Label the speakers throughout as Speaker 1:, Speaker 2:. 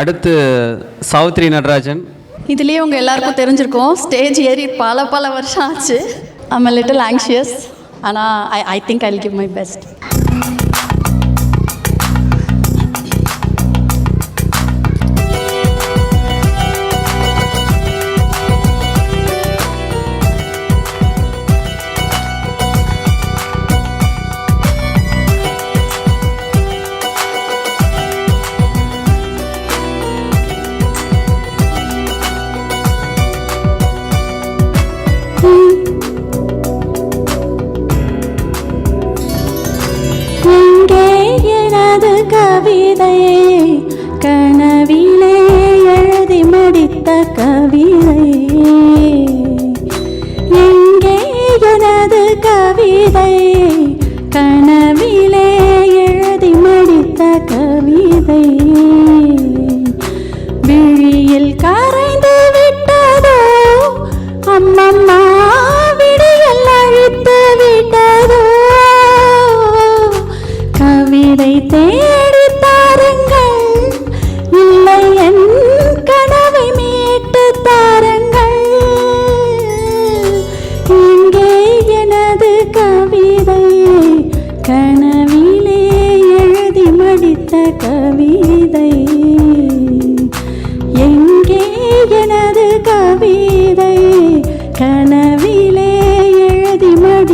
Speaker 1: அடுத்து சாவித்ரி நடராஜன்.
Speaker 2: இதுலேயே உங்கள் எல்லாருக்கும் தெரிஞ்சிருக்கோம் ஸ்டேஜ் ஏறி பல பல வருஷம் ஆச்சு. ஐம் லிட்டில் ஆங்ஷியஸ் ஆனால் I I think I give my best
Speaker 3: கையிலே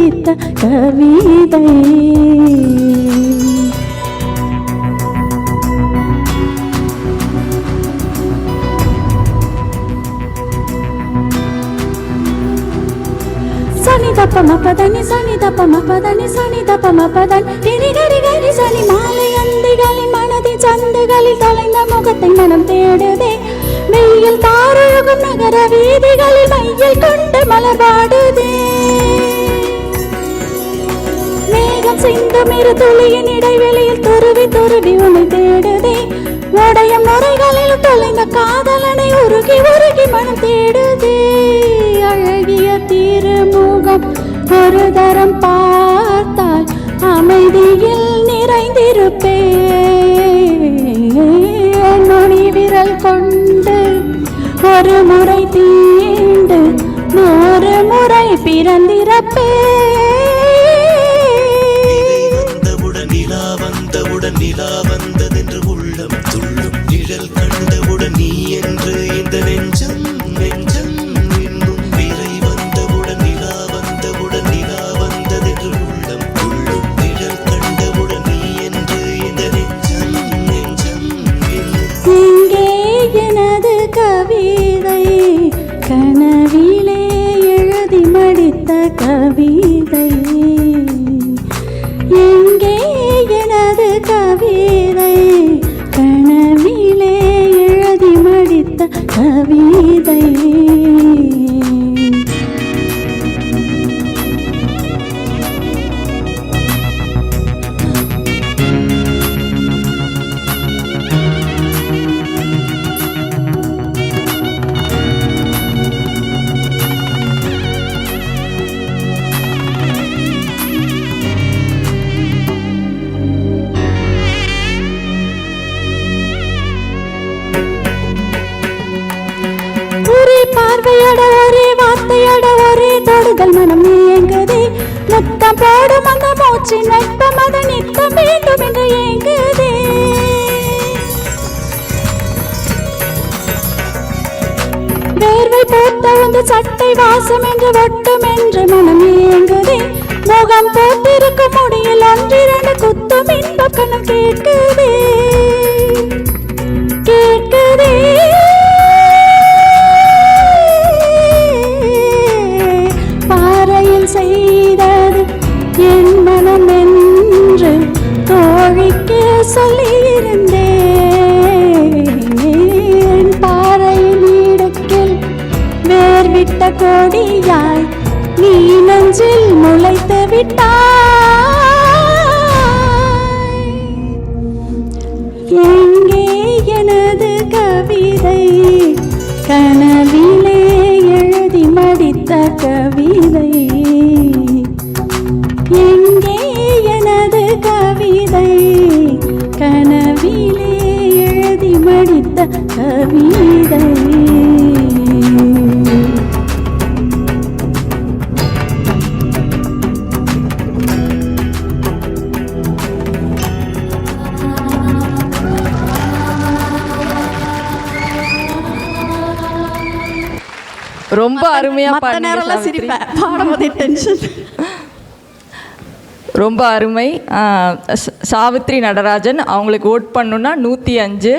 Speaker 3: கவித்த கவிதை. சனி தப்ப மப்பதனி சனி தப்ப மப்பதனி சனி தப்ப மப்பதன் திரி கரி கரி சனி மாலை அந்திகளின் மனதின் சந்துகளில் தொலைந்த முகத்தை மனம் தேடுதே. வெயில் தாரழுகும் நகர வீதிகளில் மையில் கொண்டு மலர் பாடுதே. சிந்தும் இரு துளியின் இடைவெளியில் துருவி துருவி உன்னை தேடுதே. உடையும் நுரைகளில் தொலைந்த காதலனை உருகி உருகி மனம் தேடுதே. அழகிய திருமுகம் ஒரு தரம் பார்த்தால் அமைதியில் நிறைந்திருப்பே நுனி விரல் கொண்டு ஒரு முறை தீண்டு நூறு முறை பிறந்திருப்பே
Speaker 4: நிலா வந்ததென்று உள்ளம் துள்ளும் நிழல் கண்டவுடன் நீ என்று இந்த நெஞ்சம் நெஞ்சம் இன்னும் விரை வந்தவுடன் நிலா வந்தவுடன் நிலா வந்ததென்று உள்ளம் துள்ளும் நிழல் கண்டவுடன் நீ என்று இந்த நெஞ்சம் நெஞ்சம்
Speaker 3: இங்கே எனது கவிதை கனவிலே எழுதி மடித்த கவி. பார்வையட ஒரே வார்த்தையட ஒரே. தொடுதல் மனம் ஏங்குதே முத்தம் போடும் அந்த மூச்சு வெப்பம் அது நித்தம் வேண்டும் என்று ஏங்குதே வேர்வை போட்ட உந்த சட்டை வாசம் என்று வட்டும் என்று மனம் ஏங்குதே முகம் போட்டிருக்கும் முடியில் ஒன்றிரண்டு குத்தும் இன்பக்கணம் கேட்குதே. தோழிக்கு சொல்லியிருந்தேன். பாறை நீடக்கில் வேர்விட்ட கொடியாய் நீ நெஞ்சில் முளைத்து விட்டாய். எங்கே எனது கவிதை கனவிலே எழுதி மடித்த கவி
Speaker 5: ரொம்ப அருமையா
Speaker 2: மற்ற நேரம்லாம். சிரிப்பேன். பாடும்போதே டென்ஷன்
Speaker 5: ரொம்ப அருமை. சாவித்ரி நடராஜன் அவங்களுக்கு ஓட் பண்ணுன்னா நூற்றி அஞ்சு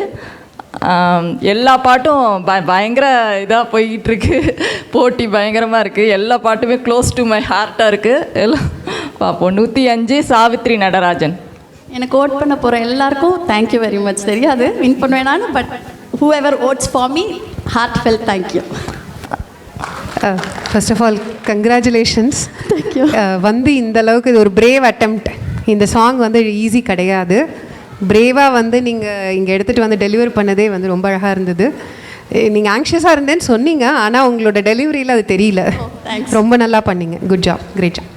Speaker 5: எல்லா பாட்டும் ப பயங்கர இதாக போய்கிட்டு இருக்கு போட்டி பயங்கரமாக இருக்குது எல்லா பாட்டுமே க்ளோஸ் டு மை ஹார்ட்டாக இருக்குது எல்லாம் பார்ப்போம் நூற்றி அஞ்சு சாவித்ரி நடராஜன்.
Speaker 2: எனக்கு ஓட் பண்ண போகிற எல்லாருக்கும் தேங்க்யூ வெரி மச் தெரியாது win பண்ணுவேனான்னு but whoever votes for me heartfelt thank you
Speaker 6: first of all congratulations வந்து இந்த அளவுக்கு இது ஒரு பிரேவ் அட்டெம்ப்ட் இந்த சாங் வந்து ஈஸி கிடையாது. பிரேவாக வந்து நீங்கள் இங்கே எடுத்துகிட்டு வந்து டெலிவர் பண்ணதே வந்து ரொம்ப அழகாக இருந்தது. நீங்கள் ஆங்ஷியஸாக இருந்தேன்னு சொன்னீங்க ஆனால் உங்களோட டெலிவரியில் அது தெரியல. ரொம்ப நல்லா பண்ணீங்க. Good job great job